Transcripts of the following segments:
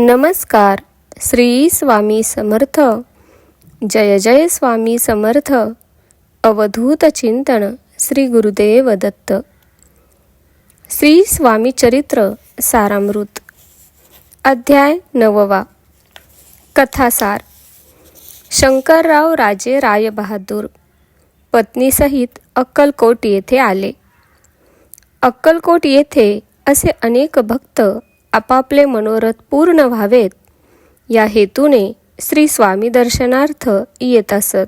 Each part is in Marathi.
नमस्कार. श्री स्वामी समर्थ. जय जय स्वामी समर्थ. अवधूत चिंतन श्री गुरुदेव दत्त. श्री स्वामी चरित्र सारामृत. अध्याय नववा. कथासार. शंकरराव राजे रायबहादूर. पत्नीसहित अक्कलकोट येथे आले. अक्कलकोट येथे असे अनेक भक्त आपापले मनोरथ पूर्ण व्हावेत या हेतूने श्री स्वामी दर्शनार्थ येत असत.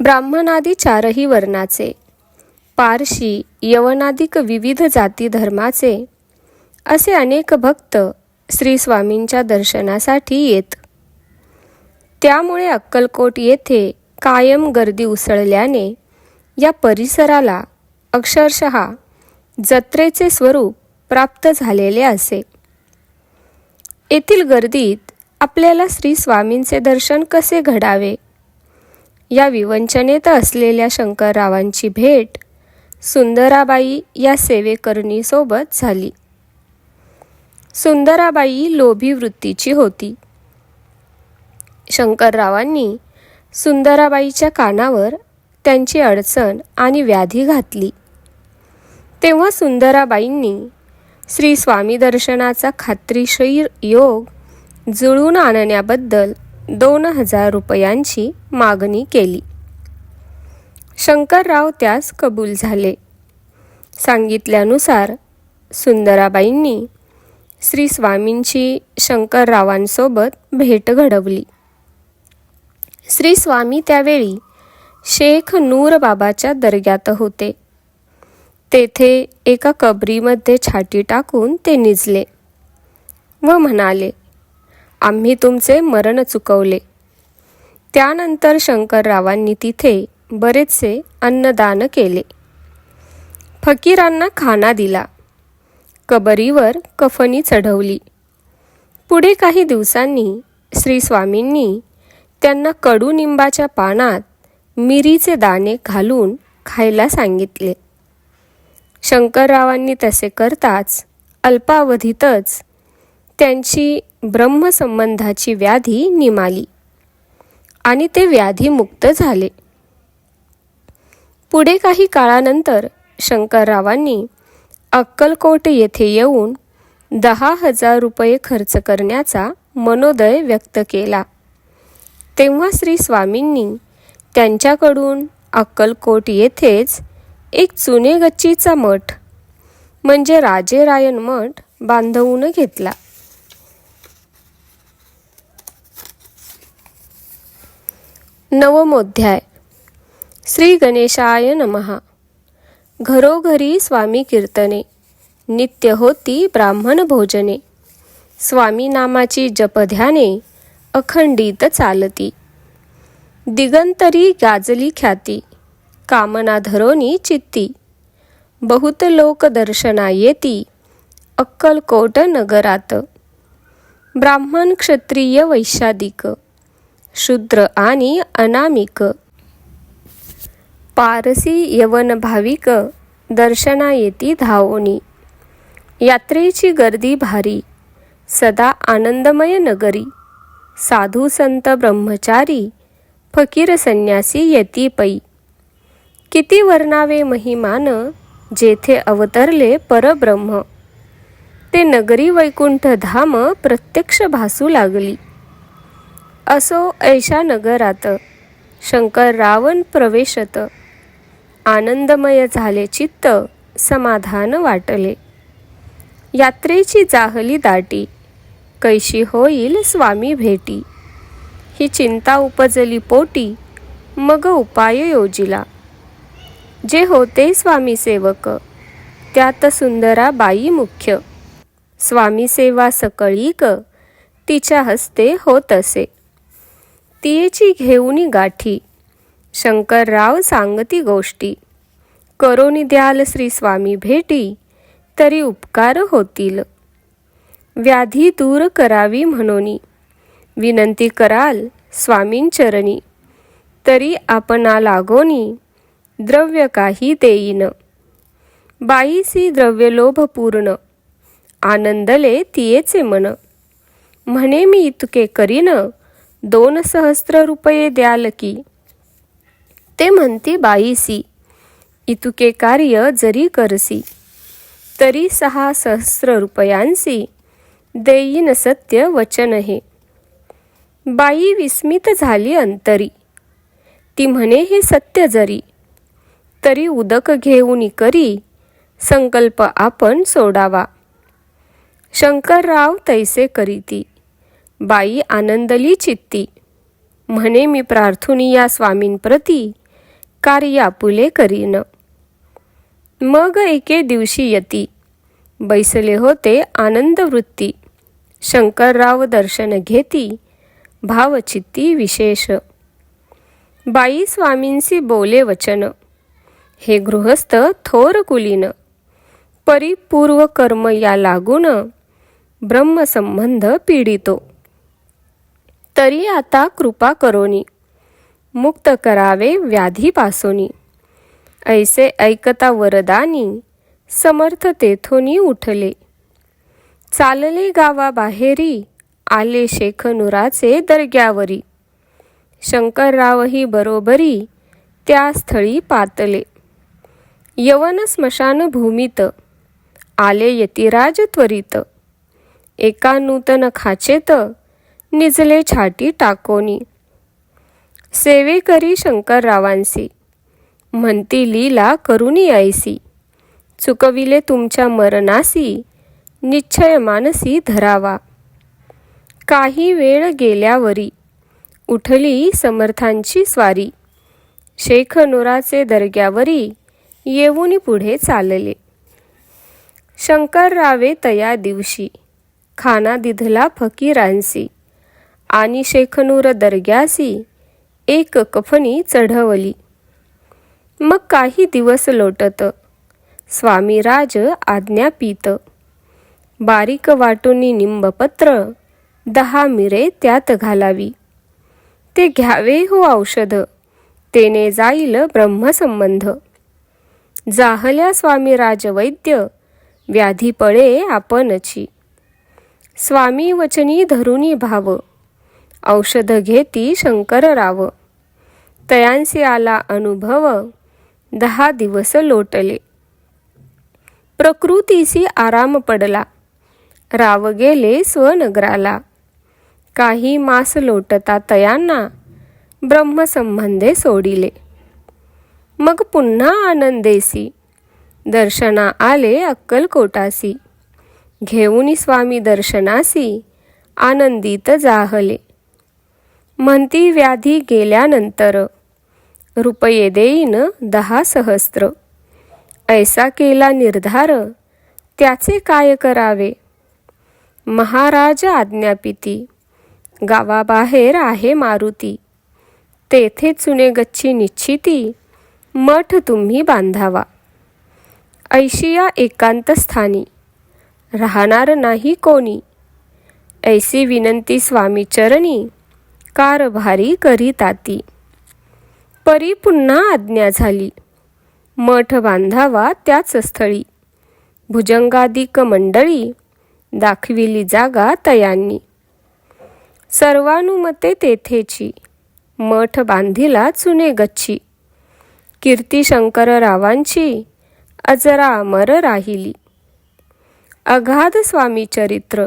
ब्राह्मणादी चारही वर्णाचे पारशी यवनादिक विविध जाती धर्माचे असे अनेक भक्त श्री स्वामींच्या दर्शनासाठी येत. त्यामुळे अक्कलकोट येथे कायम गर्दी उसळल्याने या परिसराला अक्षरशः जत्रेचे स्वरूप प्राप्त झालेले असे. येथील गर्दीत आपल्याला श्री स्वामींचे दर्शन कसे घडावे? या विवंचनेत असलेल्या शंकररावांची भेट सुंदराबाई या सेवेकरणीसोबत झाली. सुंदराबाई लोभी वृत्तीची होती. शंकररावांनी सुंदराबाईच्या कानावर त्यांची अडचण आणि व्याधी घातली. तेव्हा सुंदराबाईंनी श्री स्वामी दर्शनाचा खात्रीशीर योग जुळून आणण्याबद्दल दोन हजार रुपयांची मागणी केली. शंकरराव त्यास कबूल झाले. सांगितल्यानुसार सुंदराबाईंनी श्री स्वामींची शंकररावांसोबत भेट घडवली. श्री स्वामी त्यावेळी शेख नूरबाबाच्या दर्ग्यात होते. तेथे एका कबरीमध्ये छाटी टाकून ते निजले व म्हणाले आम्ही तुमचे मरण चुकवले. त्यानंतर शंकररावांनी तिथे बरेचसे अन्नदान केले. फकीरांना खाना दिला. कबरीवर कफनी चढवली. पुढे काही दिवसांनी श्री स्वामींनी त्यांना कडुनिंबाच्या पानात मिरीचे दाणे घालून खायला सांगितले. शंकररावांनी तसे करताच अल्पावधीतच त्यांची ब्रह्मसंबंधाची व्याधी निमाली आणि ते व्याधीमुक्त झाले. पुढे काही काळानंतर शंकररावांनी अक्कलकोट येथे येऊन दहा हजार रुपये खर्च करण्याचा मनोदय व्यक्त केला. तेव्हा श्री स्वामींनी त्यांच्याकडून अक्कलकोट येथेच एक चुने गच्चीचा मठ म्हणजे राजेरायन मठ बांधवून घेतला. नवमोध्याय श्री गणेशाय नमहा घरोघरी स्वामी कीर्तने. नित्य होती ब्राह्मण भोजने. स्वामी नामाची जपध्याने अखंडित चालती. दिगंतरी गाजली ख्याती. कामना धरोनी चित्ती. बहुत लोक दर्शना येती अक्कलकोट नगरात. ब्राह्मण क्षत्रिय वैशादिक शूद्र आणि अनामिक. पारसी यवन भाविक दर्शना येती धावोनी. यात्रेची गर्दी भारी सदा आनंदमय नगरी. साधू संत ब्रह्मचारी फकीर संन्यासी येती पै. किती वर्णावे महिमान जेथे अवतरले परब्रह्म? ते नगरी वैकुंठ धाम प्रत्यक्ष भासू लागली. असो ऐशा नगरात शंकर रावण प्रवेशत. आनंदमय झाले चित्त समाधान वाटले. यात्रेची जाहली दाटी कैशी होईल स्वामी भेटी. ही चिंता उपजली पोटी मग उपाय योजिला. जे होते स्वामी सेवक. त्यात सुंदरा बाई मुख्य. स्वामी सेवा सकळीक तिच्या हस्ते होत असे. तियेची घेऊनी गाठी. शंकरराव सांगती गोष्टी. करोनी द्याल श्री स्वामी भेटी तरी उपकार होतील. व्याधी दूर करावी म्हणून. विनंती कराल स्वामींचरणी तरी आपणा लागोनी द्रव्य काही देईन. बाईसी द्रव्यलोभ पूर्ण आनंदले तियेचे मन. म्हणे मी इतके करीन दोन सहस्र रुपये द्याल की. ते म्हणती बाईसी इतुके कार्य जरी करसी तरी सहा सहस्र रुपयांसी देईन सत्य वचन हे. बाई विस्मित झाली अंतरी. ती म्हणे हे सत्य जरी तरी उदक घेऊन करी संकल्प आपण सोडावा. शंकरराव तैसे करीती बाई आनंदली चित्ती. म्हणे मी प्रार्थुनी या स्वामींप्रती कार्य आपुले करीन. मग एके दिवशी यती. बैसले होते आनंद वृत्ती शंकरराव दर्शन घेती भावचित्ती विशेष. बाई स्वामींशी बोले वचन. हे गृहस्थ थोर कुलीन परिपूर्व कर्म या लागून ब्रह्मसंबंध पीडितो. तरी आता कृपा करोनी. मुक्त करावे व्याधीपासोनी. ऐसे ऐकता वरदानी समर्थ तेथोनी उठले. चालले गावाबाहेरी आले शेखनुराचे दर्ग्यावरी. शंकररावही बरोबरी त्या स्थळी पातले. यवन स्मशानभूमीत. आले यतिराज त्वरित एका नूतन खाचेत निजले छाटी टाकोनी. सेवेकरी शंकररावांसी. म्हणती लीला करुणी ऐसी चुकविले तुमच्या मरणासी निश्चय मानसी धरावा. काही वेळ गेल्यावरी उठली समर्थांची स्वारी. शेख नोराचे दर्ग्यावरी येऊन पुढे चालले. शंकररावे तया दिवशी खाना दिधला फकीरांसी आणि शेखनूर दर्ग्यासी एक कफनी चढवली. मग काही दिवस लोटत स्वामीराज आज्ञापित बारीक वाटुनी निंबपत्र दहा मिरे त्यात घालावी. ते घ्यावे हो औषध तेने जाईल ब्रह्मसंबंध. जाहल्या स्वामी राजवैद्य व्याधी पळे आपणची. स्वामी वचनी धरुनी भाव औषध घेती शंकरराव तयांसी आला अनुभव दहा दिवस लोटले. प्रकृतीसी आराम पडला राव गेले स्वनगराला. काही मास लोटता तयांना ब्रह्मसंबंधे सोडिले. मग पुन्हा आनंदेसी दर्शना आले अक्कलकोटासी. घेऊनी स्वामी दर्शनासी आनंदित जाहले. म्हणती व्याधी गेल्यानंतर रुपये देईन दहा सहस्त्र ऐसा केला निर्धार त्याचे काय करावे? महाराज आज्ञापिती गावाबाहेर आहे मारुती. तेथे चुने गच्ची निश्चिती मठ तुम्ही बांधावा. ऐशिया एकांत स्थानी राहणार नाही कोणी. ऐसी विनंती स्वामी चरणी कारभारी करीताती. परी पुन्हा आज्ञा झाली. मठ बांधावा त्याच स्थळी. भुजंगादिक मंडळी दाखविली जागा तयांनी. सर्वानुमते तेथेची. मठ बांधिला चुने गच्ची कीर्ती शंकररावांची अजरा अमर राहिली. अगाध स्वामी चरित्र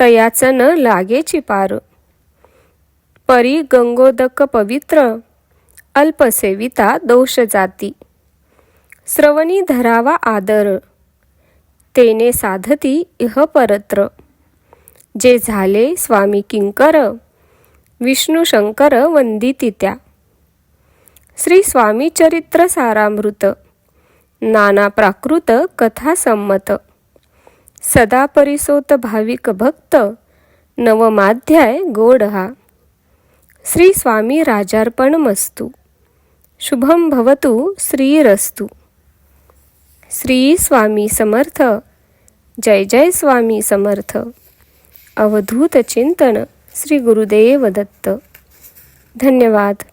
तयाचं न लागेची पार. परी गंगोदक पवित्र अल्पसेविता दोष जाती. श्रवणी धरावा आदर तेने साधती इह परत्र. जे झाले स्वामी किंकर विष्णू शंकर वंदिती त्या श्री स्वामी चरित्र सारामृत. नाना प्राकृत कथा संमत सदा परिसोत भाविक भक्त नवमाध्याय गोड हा श्री स्वामी राजार्पण मस्तू. शुभम भवतु श्रीरस्तु. श्री स्वामी समर्थ. जय जय स्वामी समर्थ. अवधूत चिंतन श्री गुरुदेव दत्त. धन्यवाद.